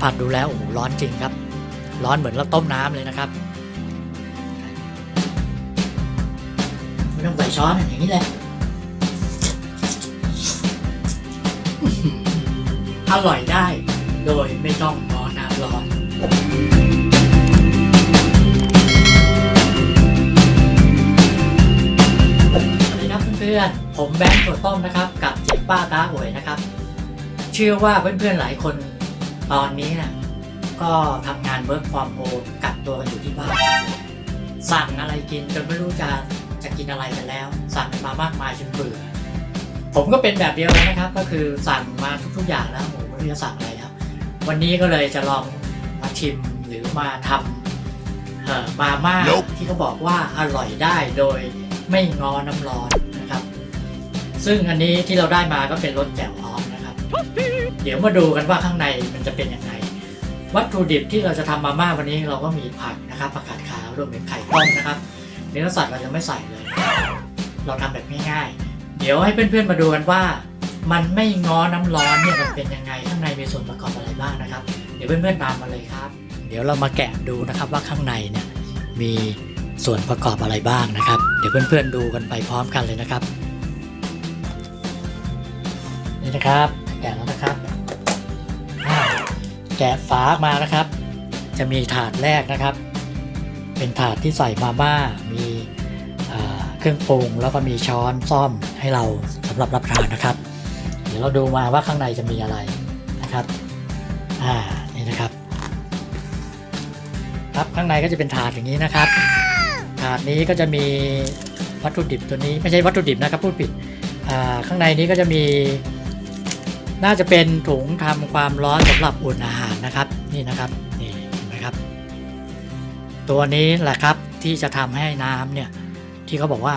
ผัดดูแล้วโอ้โหร้อนจริงครับ ร้อนเหมือนเราต้มน้ำเลยนะครับไม่ต้องใส่ช้อนอย่างนี้เลยอร่อยได้โดยไม่ต้องรอน้ำร้อนสวัสดีครับเพื่อนๆผมแบงค์ถั่วต้มนะครับ กับเจ๊ป้าตาหวยนะครับ เชื่อว่าเพื่อนๆหลายคน ตอนนี้นะก็ทำงานเวิร์กฟอร์มโฮมกักตัวกันอยู่ที่บ้าน สั่งอะไรกินจนไม่รู้จะจะกินอะไรกันแล้ว สั่งมามากมายจนเบื่อผมก็เป็นแบบเดียวกันนะครับ ก็คือสั่งมาทุกๆอย่างแล้วโอ้โหไม่รู้จะสั่งอะไรแล้ววันนี้ก็เลยจะลองมาชิมหรือมาทำเอ่อมาม่า Nope ที่เขาบอกว่าอร่อยได้โดยไม่งอน้ำร้อนนะครับ ซึ่งอันนี้ที่เราได้มาก็เป็นรสแจ่วฮ้อนนะครับเดี๋ยวมาดูกันว่าข้างในมันจะเป็นยังไง วัตถุดิบที่เราจะทำมาม่าวันนี้เราก็มีผักนะครับผักกาดขาวรวมถึงไข่ต้มนะครับ เนื้อสัตว์เรายังไม่ใส่เลย เราทำแบบง่ายๆ เดี๋ยวให้เพื่อนๆมาดูกันว่า มันไม่ง้อน้ำร้อนเนี่ยมันเป็นยังไงข้างในมีส่วนประกอบอะไรบ้างนะครับ เดี๋ยวเพื่อนๆตามมาเลยครับ เดี๋ยวเรามาแกะดูนะครับว่าข้างในเนี่ยมีส่วนประกอบอะไรบ้างนะครับ เดี๋ยวเพื่อนๆดูกันไปพร้อมกันเลยนะครับ นี่นะครับแกะแล้วนะครับ แกะฝามานะครับ จะมีถาดแรกนะครับ เป็นถาดที่ใส่มาม่า มีเครื่องปรุงแล้วก็มีช้อนซ่อมให้เราสำหรับรับประทานนะครับ เดี๋ยวเราดูมาว่าข้างในจะมีอะไรนะครับอ่านี่นะครับ ครับข้างในก็จะเป็นถาดอย่างนี้นะครับ ถาดนี้ก็จะมีวัตถุดิบตัวนี้ไม่ใช่วัตถุดิบนะครับพูดผิดอ่าข้างในนี้ก็จะมี น่าจะเป็นถุงทำความร้อนสำหรับอุ่นอาหารนะครับนี่นะครับนี่เห็นไหมครับ ตัวนี้แหละครับที่จะทำให้น้ำเนี่ยที่เขาบอกว่า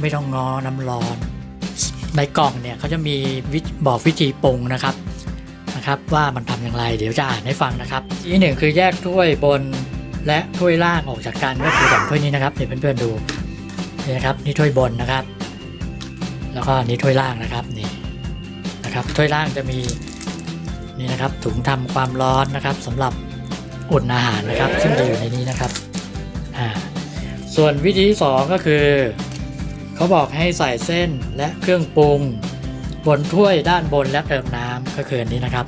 ไม่ต้องงอน้ำร้อน ในกล่องเนี่ยเขาจะมีบอกวิธีปรุงนะครับนะครับ ว่ามันทำอย่างไรเดี๋ยวจะอ่านให้ฟังนะครับ ที่หนึ่งคือแยกถ้วยบนและถ้วยล่างออกจากกันก็คือสองถ้วยนี้นะครับเดี๋ยวเพื่อนๆดูนี่นะครับนี่ถ้วยบนนะครับ แล้วก็นี่ถ้วยล่างนะครับนี่ นะครับถ้วยล่างจะมีนี่นะครับถุงทำความร้อนนะครับสำหรับอุ่นอาหารนะครับ ซึ่งจะอยู่ในนี้นะครับอ่าส่วนวิธีที่สองก็คือเขาบอกให้ใส่เส้นและเครื่องปรุง บนถ้วยด้านบนและเติมน้ำก็คืออันนี้นะครับ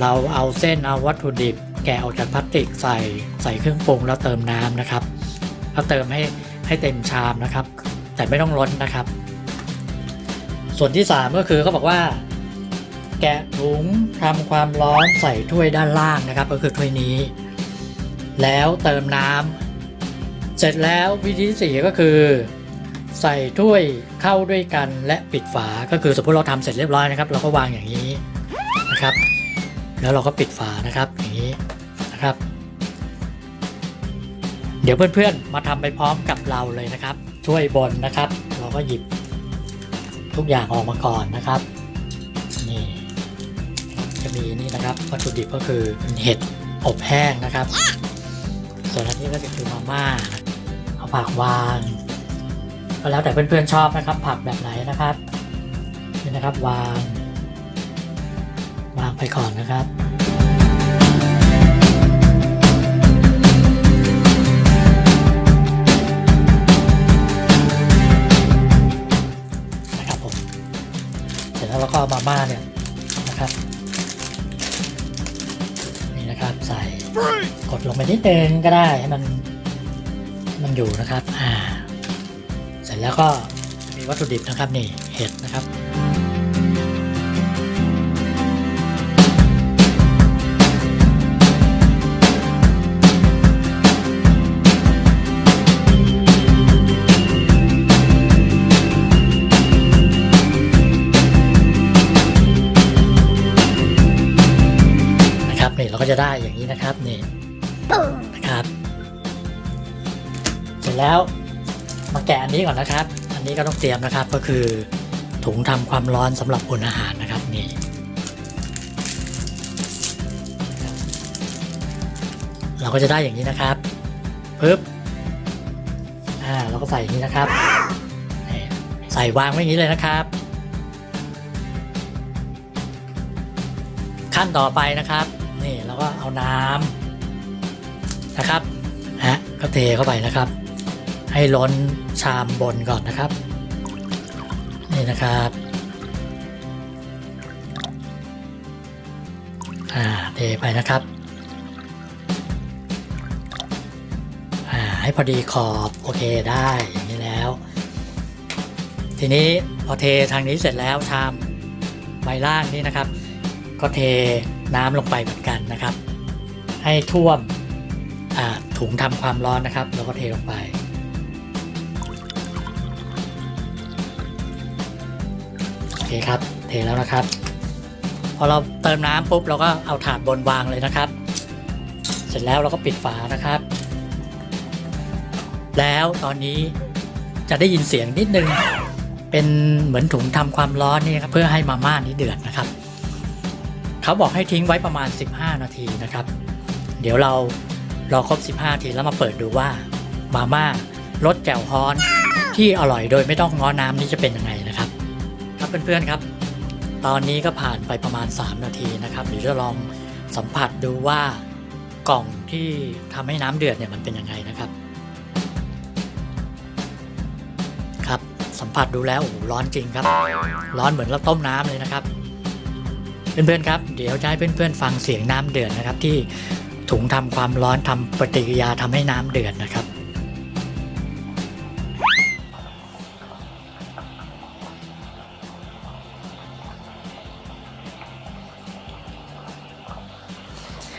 เราเอาเส้นเอาวัตถุดิบ แกะออกจากพลาสติกใส่ใส่เครื่องปรุงแล้วเติมน้ำนะครับแล้วเติมให้ให้เต็มชามนะครับ แต่ไม่ต้องล้นนะครับ ส่วนที่ 3 ก็คือเขาบอกว่า แกะถุงทำความร้อนใส่ถ้วยด้านล่างนะครับ ก็คือถ้วยนี้ แล้วเติมน้ำเสร็จแล้ววิธีที่สี่ก็คือ ใส่ถ้วยเข้าด้วยกันและปิดฝาก็คือสมมติเราทำเสร็จเรียบร้อยนะครับ เราก็วางอย่างนี้นะครับ แล้วเราก็ปิดฝานะครับอย่างนี้นะครับ เดี๋ยวเพื่อนๆมาทำไปพร้อมกับเราเลยนะครับถ้วยบนนะครับ เราก็หยิบ ทุกอย่างออกมาก่อนนะครับนี่จะมีนี่นะครับวัตถุดิบก็คือเป็นเห็ดอบแห้งนะครับ ส่วนอันนี้ก็จะคือมาม่าเอาผักวางก็แล้วแต่เพื่อนๆชอบนะครับ ผักแบบไหนนะครับนี่นะครับวาง วางไปก่อนนะครับ แล้วก็เอามาม่าเนี่ยนะครับนี่นะครับใส่กดลงไปนิดนึงก็ได้ให้มันมันอยู่นะครับอ่าเสร็จแล้วก็มีวัตถุดิบนะครับนี่เห็ดนะครับ จะได้อย่างนี้นะครับนี่นะครับ เสร็จแล้วมาแกะอันนี้ก่อนนะครับ อันนี้ก็ต้องเตรียมนะครับก็คือถุงทำความร้อนสำหรับอุ่นอาหารนะครับนี่เราก็จะได้อย่างนี้นะครับปึ๊บอ่าเราก็ใส่อย่างนี้นะครับ ใส่วางไว้อย่างนี้เลยนะครับ ขั้นต่อไปนะครับ นี่แล้วก็เอาน้ำนะครับฮะก็เทเข้าไปนะครับ ให้ล้นชามบนก่อนนะครับ นี่นะครับอ่าเทไปนะครับอ่าให้พอดีขอบโอเคได้อย่างนี้แล้ว ทีนี้พอเททางนี้เสร็จแล้วชามใบล่างนี่นะครับ ก็เท น้ำลงไปเหมือนกันนะครับ ให้ท่วมถุงทำความร้อนนะครับ แล้วก็เทลงไป โอเคครับ เทแล้วนะครับ พอเราเติมน้ำปุ๊บเราก็เอาถาดบนวางเลยนะครับ เสร็จแล้วเราก็ปิดฝานะครับ แล้วตอนนี้จะได้ยินเสียงนิดนึง เป็นเหมือนถุงทำความร้อนนี่ครับเพื่อให้มาม่านี้เดือดนะครับ เขาบอกให้ทิ้งไว้ประมาณ 15 นาทีนะครับ เดี๋ยวเรารอครบ 15 นาทีแล้วมาเปิดดูว่ามาม่ารสแจ่วฮ้อนที่อร่อยโดยไม่ต้องง้อน้ำนี้จะเป็นยังไงนะครับ ครับเพื่อนๆครับ ตอนนี้ก็ผ่านไปประมาณ 3 นาทีนะครับเดี๋ยวจะลองสัมผัสดูว่ากล่องที่ทำให้น้ำเดือดเนี่ยมันเป็นยังไงนะครับครับสัมผัสดูแล้วโอ้ร้อนจริงครับ ร้อนเหมือนเราต้มน้ำเลยนะครับ เพื่อนๆครับเดี๋ยวจะให้เพื่อนๆฟังเสียงน้ำเดือดนะครับ ที่ถุงทำความร้อนทำปฏิกิริยาทำให้น้ำเดือดนะครับ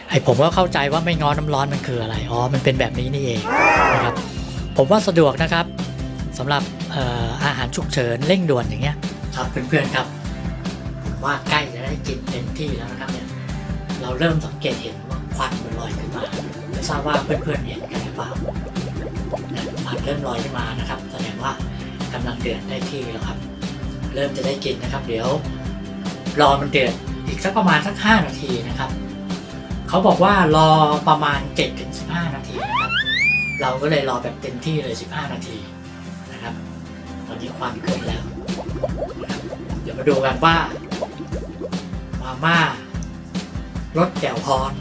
ไอผมก็เข้าใจว่าไม่ง้อน้ำร้อนมันคืออะไร อ๋อ มันเป็นแบบนี้นี่เองนะครับ ผมว่าสะดวกนะครับสำหรับอออาหารฉุกเฉินเร่งด่วนอย่างเงี้ย ครับเพื่อนๆครับผมว่าใกล้ ได้กินเต็มที่แล้วนะครับเนี่ยเราเริ่มสังเกตเห็นว่าควันมันลอยขึ้นมาไม่ทราบว่าเพื่อนๆเห็นกันหรือเปล่าเนี่ยควันเริ่มลอยขึ้นมานะครับแสดงว่ากำลังเดือดได้ที่แล้วครับ เริ่มจะได้กินนะครับ เดี๋ยวรอมันเดือดอีกสักประมาณสักห้านาทีนะครับเขาบอกว่ารอประมาณ7ถึง15 นาทีนะครับ เราก็เลยรอแบบเต็มที่เลย 15 นาทีนะครับ ตอนนี้ควันเกิดแล้ว เดี๋ยวมาดูกันว่า มาม่ารสแจ่วฮอน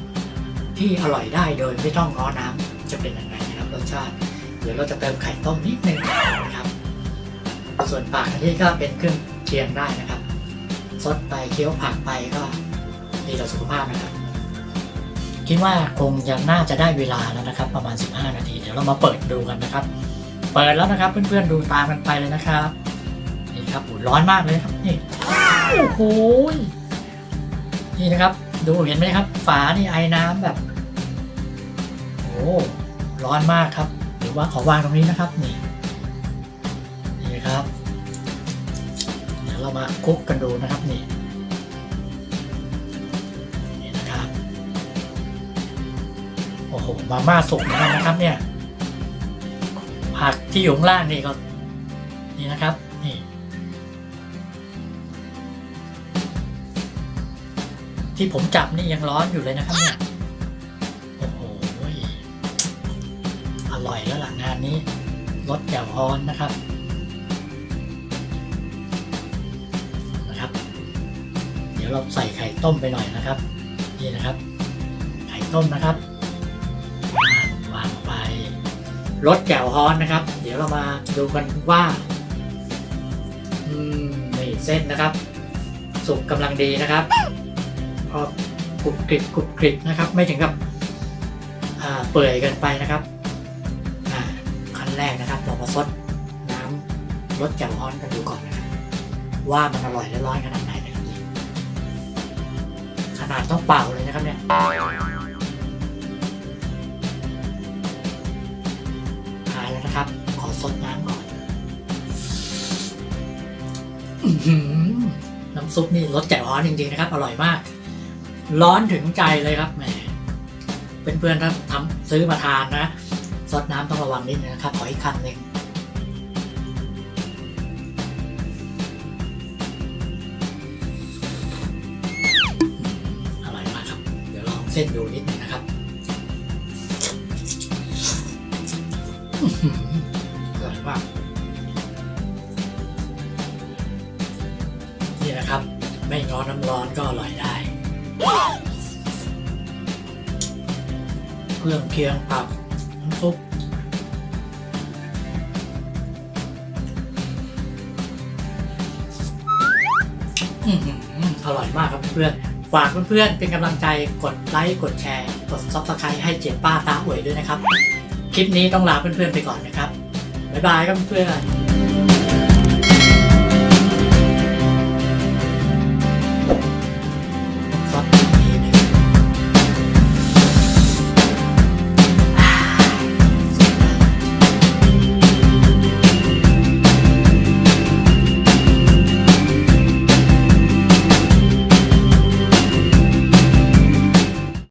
ที่อร่อยได้โดยไม่ต้องง้อน้ำจะเป็นยังไงนะครับรสชาติเดี๋ยวเราจะเติมไข่ต้มนิดนึงนะครับ ส่วนปากอันนี้ก็เป็นเครื่องเคียงได้นะครับซดไปเคี้ยวผักไปก็ดีต่อสุขภาพนะครับ คิดว่าคงจะน่าจะได้เวลาแล้วนะครับ ประมาณ 15 นาที เดี๋ยวเรามาเปิดดูกันนะครับ เปิดแล้วนะครับ เพื่อนๆดูตามกันไปเลยนะครับนี่ครับโอ้ร้อนมากเลยครับนี่โอ้โห นี่นะครับ ดูเห็นไหมครับ ฝานี่ไอ้น้ำแบบโอ้ร้อนมากครับหรือว่าขอวางตรงนี้นะครับนี่นี่ครับเดี๋ยวเรามาคลุกกันดูนะครับนี่นี่นะครับโอ้โหมาม่าสุกนกันนะครับเนี่ยผักที่อยู่ข้างล่างนี่ก็นี่นะครับนี่ ที่ผมจับนี่ยังร้อนอยู่เลยนะครับเนี่ยโอ้โหอร่อยแล้วล่ะงานนี้รสแจ่วฮอนนะครับนะครับ เดี๋ยวเราใส่ไข่ต้มไปหน่อยนะครับ นี่นะครับ ไข่ต้มนะครับวางไปรสแจ่วฮอนนะครับ เดี๋ยวเรามาดูกันว่าอืมนี่เส้นนะครับ สุกกำลังดีนะครับ พอกรุบกริบกรุบกริบนะครับ ไม่ถึงกับเปื่อยกินไปนะครับขั้นแรกนะครับ เรามาซดน้ำรสแจ่วฮ้อนกันดูก่อนนะครับ ว่ามันอร่อยและร้อนขนาดไหนนะครับขนาดต้องเป่าเลยนะครับเนี่ยทานแล้วนะครับ ขอสดน้ำก่อนน้ำซุปนี่รสแจ่วฮ้อนจริงๆนะครับ อร่อยมาก ร้อนถึงใจเลยครับแหมเพื่อนๆถ้าทำซื้อมาทานนะซดน้ำต้องระวังนิดนึงนะครับ ขออีกคำหนึ่งอร่อยมากครับ เดี๋ยวลองเส้นดูนิดนึงนะครับอร่อยมากนี่นะครับ ไม่ง้อน้ำร้อนก็อร่อยได้ เครื่องเคียงผักน้ำซุปอื้อร่อยมากครับเพื่อนฝากเพื่อนๆเป็นกำลังใจกดไลค์กดแชร์ กดซับสไครต์ให้เจ็บป้าตาอวยด้วยนะครับ คลิปนี้ต้องลาเพื่อนๆไปก่อนนะครับ บ๊ายบายครับเพื่อน